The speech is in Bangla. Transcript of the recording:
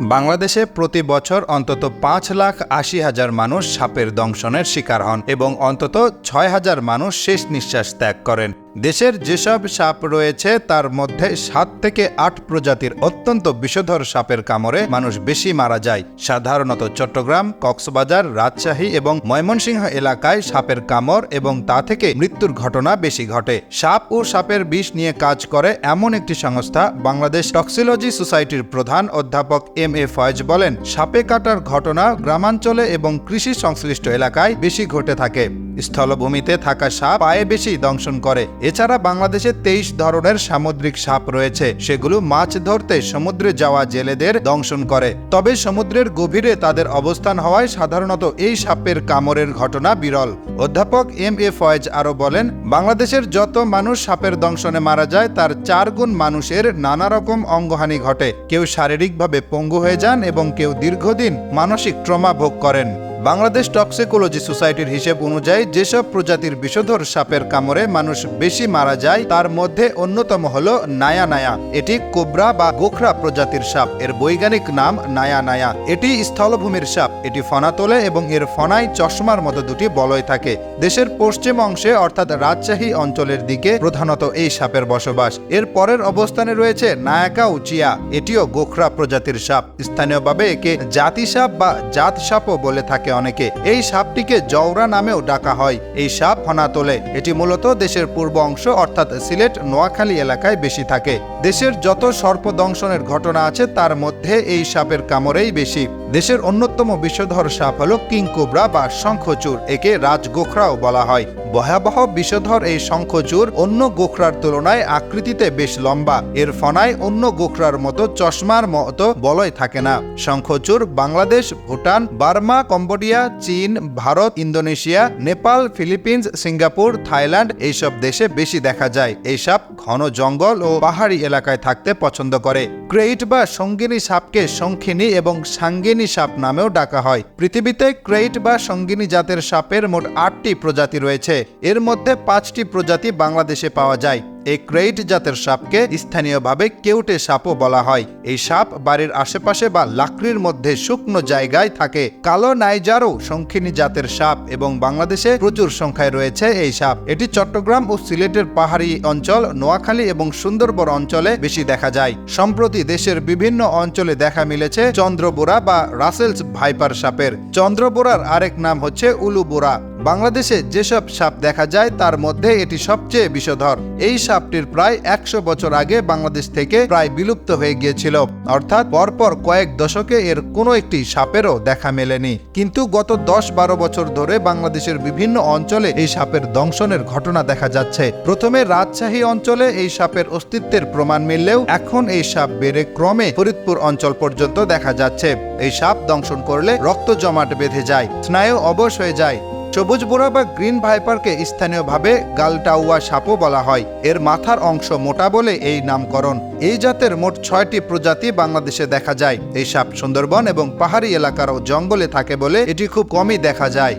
বাংলাদেশে প্রতি বছর অন্তত পাঁচ লাখ আশি হাজার মানুষ সাপের দংশনের শিকার হন এবং অন্তত ছয় হাজার মানুষ শেষ নিঃশ্বাস ত্যাগ করেন। দেশের যেসব সাপ রয়েছে, তার মধ্যে সাত থেকে আট প্রজাতির অত্যন্ত বিষধর সাপের কামড়ে মানুষ বেশি মারা যায়। সাধারণত চট্টগ্রাম, কক্সবাজার, রাজশাহী এবং ময়মনসিংহ এলাকায় সাপের কামড় এবং তা থেকে মৃত্যুর ঘটনা বেশি ঘটে। সাপ ও সাপের বিষ নিয়ে কাজ করে এমন একটি সংস্থা বাংলাদেশ টক্সিলজি সোসাইটির প্রধান অধ্যাপক এম এ ফয়েজ বলেন, সাপে কাটার ঘটনা গ্রামাঞ্চলে এবং কৃষি সংশ্লিষ্ট এলাকায় বেশি ঘটে থাকে। স্থলভূমিতে থাকা সাপ পায়ে বেশি দংশন করে। এছাড়া বাংলাদেশে তেইশ ধরনের সামুদ্রিক সাপ রয়েছে। সেগুলো মাছ ধরতে সমুদ্রে যাওয়া জেলেদের দংশন করে। তবে সমুদ্রের গভীরে তাদের অবস্থান হওয়ায় সাধারণত এই সাপের কামড়ের ঘটনা বিরল। অধ্যাপক এম এ ফয়েজ আরও বলেন, বাংলাদেশের যত মানুষ সাপের দংশনে মারা যায়, তার চার গুণ মানুষের নানা রকম অঙ্গহানি ঘটে। কেউ শারীরিকভাবে পঙ্গু হয়ে যান এবং কেউ দীর্ঘদিন মানসিক ট্রমা ভোগ করেন। বাংলাদেশ টক্সিকোলজি সোসাইটির হিসেব অনুযায়ী যেসব প্রজাতির বিষধর সাপের কামড়ে মানুষ বেশি মারা যায়, তার মধ্যে অন্যতম হল নায়া নায়া। এটি কোবরা বা গোখরা প্রজাতির সাপ। এর বৈজ্ঞানিক নাম নায়া নায়া। এটি স্থলভূমির সাপ। এটি ফনা তোলে এবং এর ফনায় চশমার মতো দুটি বলয় থাকে। দেশের পশ্চিম অংশে, অর্থাৎ রাজশাহী অঞ্চলের দিকে, প্রধানত এই সাপের বসবাস। এর পরের অবস্থানে রয়েছে নায়াকা উচিয়া এটিও গোখরা প্রজাতির সাপ। স্থানীয়ভাবে একে জাতি সাপ বা জাত সাপও বলে থাকে অনেকে। এই সাপটিকে জওরা নামেও ডাকা হয়। এই সাপ ফনা তোলে এটি মূলত দেশের পূর্ব অংশ, অর্থাৎ সিলেট, নোয়াখালী এলাকায় বেশি থাকে। দেশের যত সর্পদংশনের ঘটনা আছে, তার মধ্যে এই সাপের কামড়েই বেশি। দেশের অন্যতম বিষধর সাপ হল কিংকোবরা বা শঙ্খচুর, একে রাজগোখরাও বলা হয়। ভয়াবহ বিষধর এই শঙ্খচূড় অন্য গোখরার তুলনায় আকৃতিতে বেশ লম্বা। এর ফনায় অন্য গোখরার মতো চশমার মতো বলয় থাকে না। শঙ্খচূড় বাংলাদেশ, ভুটান, বার্মা, কম্বোডিয়া, চীন, Bharat, Indonesia, Nepal, Philippines, Singapore, Thailand এইসব দেশে বেশি দেখা যায়। এই সাপ ঘন জঙ্গল ও পাহাড়ি এলাকায় থাকতে পছন্দ করে। ক্রেইট বা সঙ্গিনী সাপকে শঙ্খিনী এবং সাঙ্গিনী সাপ নামেও ডাকা হয়। পৃথিবীতে ক্রেইট বা সঙ্গিনী জাতের সাপের মোট আটটি প্রজাতি রয়েছে। এর মধ্যে পাঁচটি প্রজাতি বাংলাদেশে পাওয়া যায়। এই ক্রেইট জাতের সাপকে স্থানীয়ভাবে কেউটে সাপও বলা হয়। এই সাপ বাড়ির আশেপাশে বা লাকড়ির মধ্যে শুকনো জায়গায় থাকে। কালো নাইজারও শঙ্খিনী জাতের সাপ এবং বাংলাদেশে প্রচুর সংখ্যায় রয়েছে এই সাপ। এটি চট্টগ্রাম ও সিলেটের পাহাড়ি অঞ্চল, নোয়াখালী এবং সুন্দরবন অঞ্চলে বেশি দেখা যায়। সম্প্রতি দেশের বিভিন্ন অঞ্চলে দেখা মিলেছে চন্দ্রবোরা বা রাসেলস ভাইপার সাপের। চন্দ্রবোরার আরেক নাম হচ্ছে উলুবোরা। বাংলাদেশে যেসব সাপ দেখা যায়, তার মধ্যে এটি সবচেয়ে বিষধর। এই সাপটির প্রায় একশো বছর আগে বাংলাদেশ থেকে প্রায় বিলুপ্ত হয়ে গিয়েছিল। অর্থাৎ পরপর কয়েক দশকে এর কোনো একটি সাপেরও দেখা মেলেনি। কিন্তু গত দশ বারো বছর ধরে বাংলাদেশের বিভিন্ন অঞ্চলে এই সাপের দংশনের ঘটনা দেখা যাচ্ছে। প্রথমে রাজশাহী অঞ্চলে এই সাপের অস্তিত্বের প্রমাণ মিললেও এখন এই সাপ বেড়ে ক্রমে ফরিদপুর অঞ্চল পর্যন্ত দেখা যাচ্ছে। এই সাপ দংশন করলে রক্ত জমাট বেঁধে যায়, স্নায়ু অবশ হয়ে যায় সবুজ বোরা বা গ্রিন ভাইপারকে স্থানীয়ভাবে গালটাউয়া সাপও বলা হয়। এর মাথার অংশ মোটা বলে এই নামকরণ। এই জাতের মোট ছয়টি প্রজাতি বাংলাদেশে দেখা যায়। এই সাপ সুন্দরবন এবং পাহাড়ি এলাকার জঙ্গলে থাকে বলে এটি খুব কমই দেখা যায়।